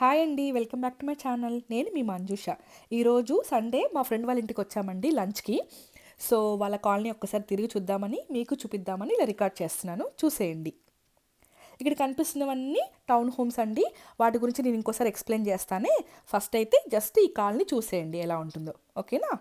Hi అండి welcome back to my channel. నేను మీ మంజుష. ఈరోజు సండే మా ఫ్రెండ్ వాళ్ళ ఇంటికి వచ్చామండి లంచ్కి. సో వాళ్ళ కాలనీ ఒక్కసారి తిరిగి చూద్దామని మీకు చూపిద్దామని ఇలా రికార్డ్ చేస్తున్నాను. చూసేయండి. ఇక్కడ కనిపిస్తున్నవన్నీ టౌన్ హోమ్స్ అండి. వాటి గురించి నేను ఇంకోసారి ఎక్స్ప్లెయిన్ చేస్తానే. ఫస్ట్ అయితే జస్ట్ ఈ కాలనీ చూసేయండి ఎలా ఉంటుందో. ఓకేనా?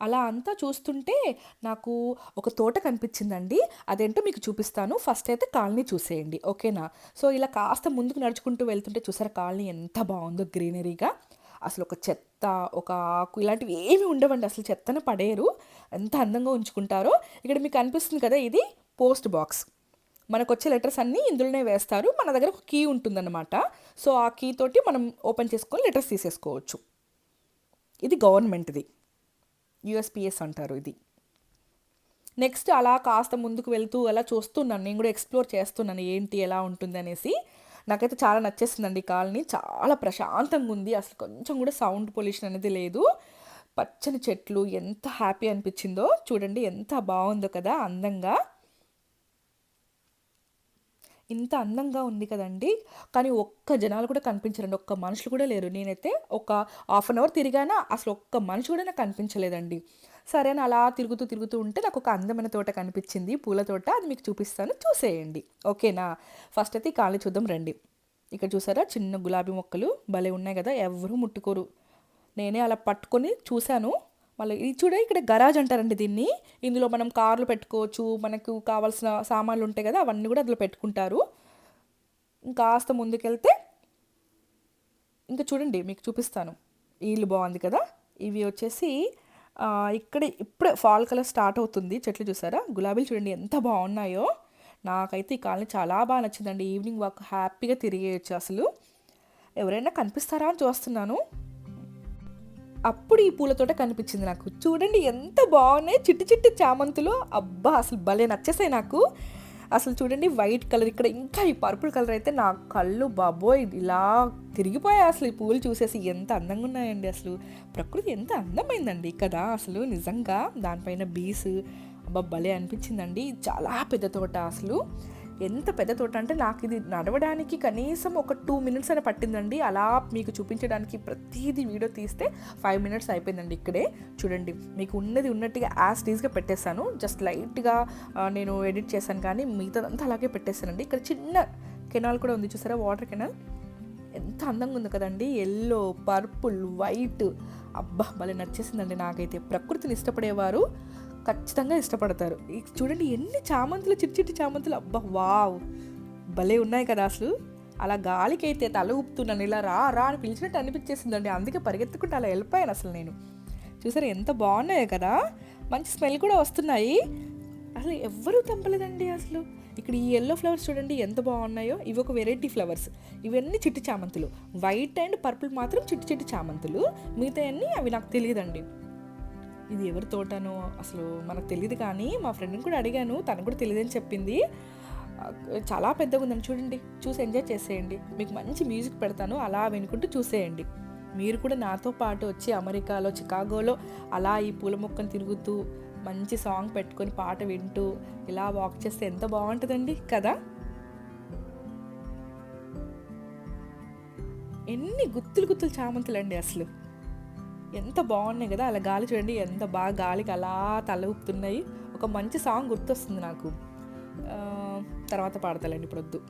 అలా అంతా చూస్తుంటే నాకు ఒక తోట కనిపించిందండి. అదేంటో మీకు చూపిస్తాను. ఫస్ట్ అయితే కాలనీ చూసేయండి. ఓకేనా? సో ఇలా కాస్త ముందుకు నడుచుకుంటూ వెళ్తుంటే చూసారా కాలనీ ఎంత బాగుందో గ్రీనరీగా. అసలు ఒక చెత్త ఒక ఆకు ఇలాంటివి ఏమి ఉండవండి. అసలు చెత్తను పడేయరు. ఎంత అందంగా ఉంచుకుంటారో. ఇక్కడ మీకు అనిపిస్తుంది కదా ఇది పోస్ట్ బాక్స్. మనకు వచ్చే లెటర్స్ అన్నీ ఇందులోనే వేస్తారు. మన దగ్గర ఒక కీ ఉంటుందన్నమాట. సో ఆ కీ తోటి మనం ఓపెన్ చేసుకొని లెటర్స్ తీసేసుకోవచ్చు. ఇది గవర్నమెంట్ది. యుఎస్పిఎస్ అంటారు ఇది. నెక్స్ట్ అలా కాస్త ముందుకు వెళ్తూ అలా చూస్తున్నాను. నేను కూడా ఎక్స్ప్లోర్ చేస్తున్నాను ఏంటి ఎలా ఉంటుంది అనేసి. నాకైతే చాలా నచ్చేసిందండి ఈ కాలనీ. చాలా ప్రశాంతంగా ఉంది. అసలు కొంచెం కూడా సౌండ్ పొల్యూషన్ అనేది లేదు. పచ్చని చెట్లు ఎంత హ్యాపీ అనిపించిందో. చూడండి ఎంత బాగుందో కదా అందంగా. ఇంత అందంగా ఉంది కదండి. కానీ ఒక్క జనాలు కూడా కనిపించరండి. ఒక్క మనుషులు కూడా లేరు. నేనైతే ఒక హాఫ్ అన్ అవర్ తిరిగానా అసలు ఒక్క మనిషి కూడా నాకు కనిపించలేదండి. సరే అని అలా తిరుగుతూ తిరుగుతూ ఉంటే నాకు ఒక అందమైన తోట కనిపించింది. పూల తోట. అది మీకు చూపిస్తాను. చూసేయండి. ఓకేనా? ఫస్ట్ అయితే కాళ్ళు చూద్దాం రండి. ఇక్కడ చూసారా? చిన్న గులాబీ మొక్కలు. భలే ఉన్నాయి కదా. ఎవరు ముట్టుకోరు. నేనే అలా పట్టుకొని చూశాను. మళ్ళీ ఇది చూడ ఇక్కడ గరాజ్ అంటారండి దీన్ని. ఇందులో మనం కార్లు పెట్టుకోవచ్చు మనకు కావాల్సిన సామాన్లు ఉంటాయి కదా అవన్నీ కూడా అందులో పెట్టుకుంటారు. ఇంకాస్త ముందుకెళ్తే ఇంకా చూడండి మీకు చూపిస్తాను. ఇల్లు బాగుంది కదా? ఇవి వచ్చేసి ఇక్కడ ఇప్పుడే ఫాల్ కలర్ స్టార్ట్ అవుతుంది. చెట్లు చూసారా? గులాబీలు చూడండి ఎంత బాగున్నాయో. నాకైతే ఈ కాలనీ చాలా బాగా నచ్చిందండి. ఈవినింగ్ వాక్ హ్యాపీగా తిరిగేయచ్చు అసలు. ఎవరైనా కనిపిస్తారా అని చూస్తున్నాను. అప్పుడు ఈ పూలతోట కనిపించింది నాకు. చూడండి ఎంత బాగున్నాయి. చిట్టి చిట్టి చామంతులు. అబ్బా అసలు భలే నచ్చేసాయి నాకు. అసలు చూడండి వైట్ కలర్ ఇక్కడ. ఇంకా ఈ పర్పుల్ కలర్ అయితే నా కళ్ళు బాబోయ్. ఇలా తిరిగిపోయాయి అసలు ఈ పూలు చూసేసి. ఎంత అందంగా ఉన్నాయండి అసలు. ప్రకృతి ఎంత అందమైందండి కదా అసలు నిజంగా దానిపైన బీస్. అబ్బా భలే అనిపించిందండి. చాలా పెద్ద తోట అసలు. ఎంత పెద్ద తోట అంటే నాకు ఇది నడవడానికి కనీసం ఒక టూ మినిట్స్ అయినా పట్టిందండి. అలా మీకు చూపించడానికి ప్రతిదీ వీడియో తీస్తే ఫైవ్ మినిట్స్ అయిపోయిందండి ఇక్కడే. చూడండి మీకు ఉన్నది ఉన్నట్టుగా యాజ్ టీజ్గా పెట్టేశాను. జస్ట్ లైట్గా నేను ఎడిట్ చేశాను కానీ మిగతాదంతా అలాగే పెట్టేశానండి. ఇక్కడ చిన్న కెనాల్ కూడా ఉంది చూసారా? Water canal. ఎంత అందంగా ఉంది కదండి. ఎల్లో పర్పుల్ వైట్ అబ్బా భలే నచ్చేసిందండి నాకైతే. ప్రకృతిని ఇష్టపడేవారు. ఖచ్చితంగా ఇష్టపడతారు. ఈ చూడండి ఎన్ని చామంతులు చిట్టి చిట్టి చామంతులు. అబ్బా వావ్! భలే ఉన్నాయి కదా అసలు. అలా గాలికి అయితే తల ఊపుతున్నాను ఇలా రా రా అని పిలిచినట్టు అనిపించేసిందండి. అందుకే పరిగెత్తుకుంటూ అలా వెళ్ళిపోయాను అసలు నేను. చూసారు ఎంత బాగున్నాయో కదా. మంచి స్మెల్ కూడా వస్తున్నాయి. అసలు ఎవ్వరూ తంపలేదండి అసలు. ఇక్కడ ఈ ఎల్లో ఫ్లవర్స్ చూడండి ఎంత బాగున్నాయో. ఇవి ఒక వెరైటీ ఫ్లవర్స్ ఇవన్నీ చిట్టి చామంతులు. వైట్ అండ్ పర్పుల్ మాత్రం చిట్టి చిట్టి చామంతులు. మిగతా అన్నీ అవి నాకు తెలియదండి. ఇది ఎవరి తోటనో అసలు మనకు తెలియదు కానీ మా ఫ్రెండ్ని కూడా అడిగాను తను కూడా తెలియదని చెప్పింది. చాలా పెద్దగా ఉందని చూడండి చూసి ఎంజాయ్ చేసేయండి. మీకు మంచి మ్యూజిక్ పెడతాను అలా వినుకుంటూ చూసేయండి. మీరు కూడా నాతో పాటు వచ్చి అమెరికాలో చికాగోలో అలా ఈ పూల మొక్కను తిరుగుతూ మంచి సాంగ్ పెట్టుకొని పాట వింటూ ఇలా వాక్ చేస్తే ఎంత బాగుంటుందండి కదా? ఎన్ని గుత్తులు గుత్తులు చామంతులండి అసలు. ఎంత బాగున్నాయి కదా అలా గాలి చూడండి ఎంత బాగా గాలికి అలా తల ఊపుతున్నాయి. ఒక మంచి సాంగ్ గుర్తొస్తుంది నాకు. తర్వాత పాడతాలండి ఇప్పుడు వద్దు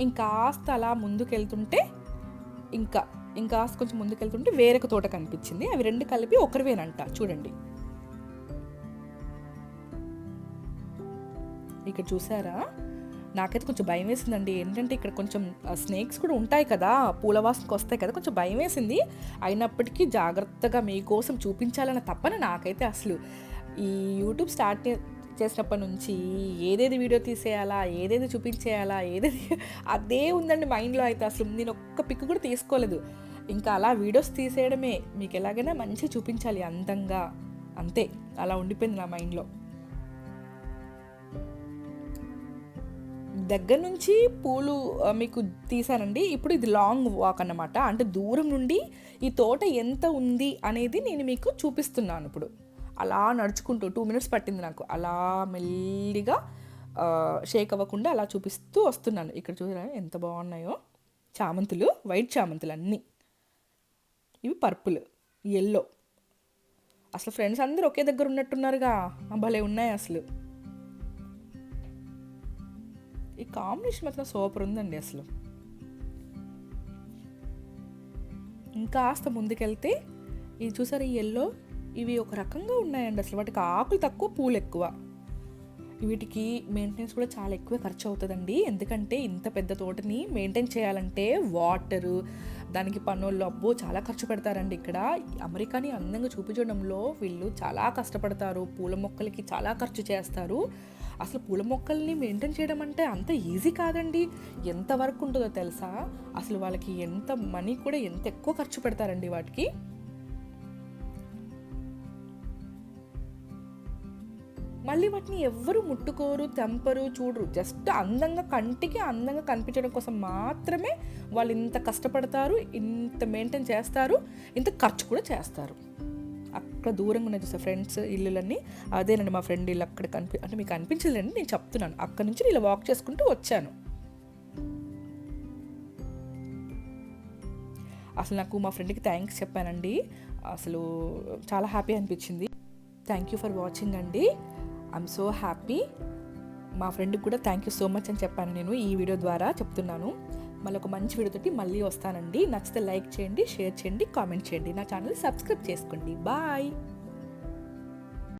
ఇంకాస్త అలా ముందుకెళ్తుంటే ఇంకా ఇంకాస్త కొంచెం ముందుకెళ్తుంటే వేరొక తోట కనిపించింది. అవి రెండు కలిపి ఒకరివేనంట చూడండి. ఇక్కడ చూసారా? నాకైతే కొంచెం భయం వేసిందండి ఏంటంటే ఇక్కడ కొంచెం స్నేక్స్ కూడా ఉంటాయి కదా పూల వాసనకు వస్తాయి కదా కొంచెం భయం వేసింది అయినప్పటికీ జాగ్రత్తగా మీకోసం చూపించాలన్న తప్పన నాకైతే అసలు. ఈ యూట్యూబ్ స్టార్ట్ చేసినప్పటి నుంచి ఏదేది వీడియో తీసేయాలా ఏదేది చూపించేయాలా ఏదేది అదే ఉందండి మైండ్లో అయితే అసలు. నేను ఒక్క పిక్ కూడా తీసుకోలేదు. ఇంకా అలా వీడియోస్ తీసేయడమే. మీకు ఎలాగైనా మంచిగా చూపించాలి అందంగా. అంతే. అలా ఉండిపోయింది నా మైండ్లో. దగ్గర నుంచి పూలు మీకు తీసానండి. ఇప్పుడు ఇది లాంగ్ వాక్ అన్నమాట. అంటే దూరం నుండి ఈ తోట ఎంత ఉంది అనేది నేను మీకు చూపిస్తున్నాను ఇప్పుడు. అలా నడుచుకుంటూ టూ మినిట్స్ పట్టింది నాకు. అలా మెల్లిగా షేక్ అవ్వకుండా అలా చూపిస్తూ వస్తున్నాను. ఇక్కడ చూసారా ఎంత బాగున్నాయో. చామంతులు వైట్ చామంతులు అన్నీ. ఇవి పర్పుల్ ఎల్లో అసలు ఫ్రెండ్స్ అందరూ ఒకే దగ్గర ఉన్నట్టున్నారుగా. భలే ఉన్నాయి అసలు. ఈ కాంబినేషన్ మాత్రం సూపర్ ఉందండి అసలు. ఇంకా కాస్త ముందుకెళ్తే ఇది చూసారు ఈ ఎల్లో ఇవి ఒక రకంగా ఉన్నాయండి అసలు. వాటికి ఆకులు తక్కువ పూలు ఎక్కువ. వీటికి మెయింటెనెన్స్ కూడా చాలా ఎక్కువ ఖర్చు అవుతుందండి ఎందుకంటే ఇంత పెద్ద తోటని మెయింటైన్ చేయాలంటే వాటరు దానికి పనుల్లో అబ్బో చాలా ఖర్చు పెడతారండి ఇక్కడ. అమెరికాని అందంగా చూపించడంలో వీళ్ళు చాలా కష్టపడతారు. పూల మొక్కలకి చాలా ఖర్చు చేస్తారు. అసలు పూల మొక్కల్ని మెయింటైన్ చేయడం అంటే అంత ఈజీ కాదండి. ఎంత వర్క్ ఉంటుందో తెలుసా? అసలు వాళ్ళకి ఎంత మనీ కూడా ఎంత ఎక్కువ ఖర్చు పెడతారండి వాటికి. మళ్ళీ వాటిని ఎవ్వరు ముట్టుకోరు తెంపరు చూడరు. జస్ట్ అందంగా కంటికి అందంగా కనిపించడం కోసం మాత్రమే వాళ్ళు ఇంత కష్టపడతారు ఇంత మెయింటైన్ చేస్తారు ఇంత ఖర్చు కూడా చేస్తారు. అక్కడ దూరంగా ఉన్నాయి చూసా ఫ్రెండ్స్ ఇల్లులన్నీ. అదేనండి మా ఫ్రెండ్ ఇల్లు అక్కడ కనిపి అంటే మీకు అనిపించలేదండి నేను చెప్తున్నాను. అక్కడ నుంచి ఇలా వాక్ చేసుకుంటూ వచ్చాను. అసలు నాకు మా ఫ్రెండ్కి థ్యాంక్స్ చెప్పానండి. అసలు చాలా హ్యాపీ అనిపించింది. థ్యాంక్ యూ ఫర్ వాచింగ్ అండి. ఐఎమ్ సో హ్యాపీ మా ఫ్రెండ్కి కూడా థ్యాంక్ యూ సో మచ్ అని చెప్పాను నేను ఈ వీడియో ద్వారా చెప్తున్నాను. మళ్ళీ ఒక మంచి వీడియోతోటి మళ్ళీ వస్తానండి. నచ్చితే లైక్ చేయండి షేర్ చేయండి కామెంట్ చేయండి. నా ఛానల్ సబ్స్క్రైబ్ చేసుకోండి. బాయ్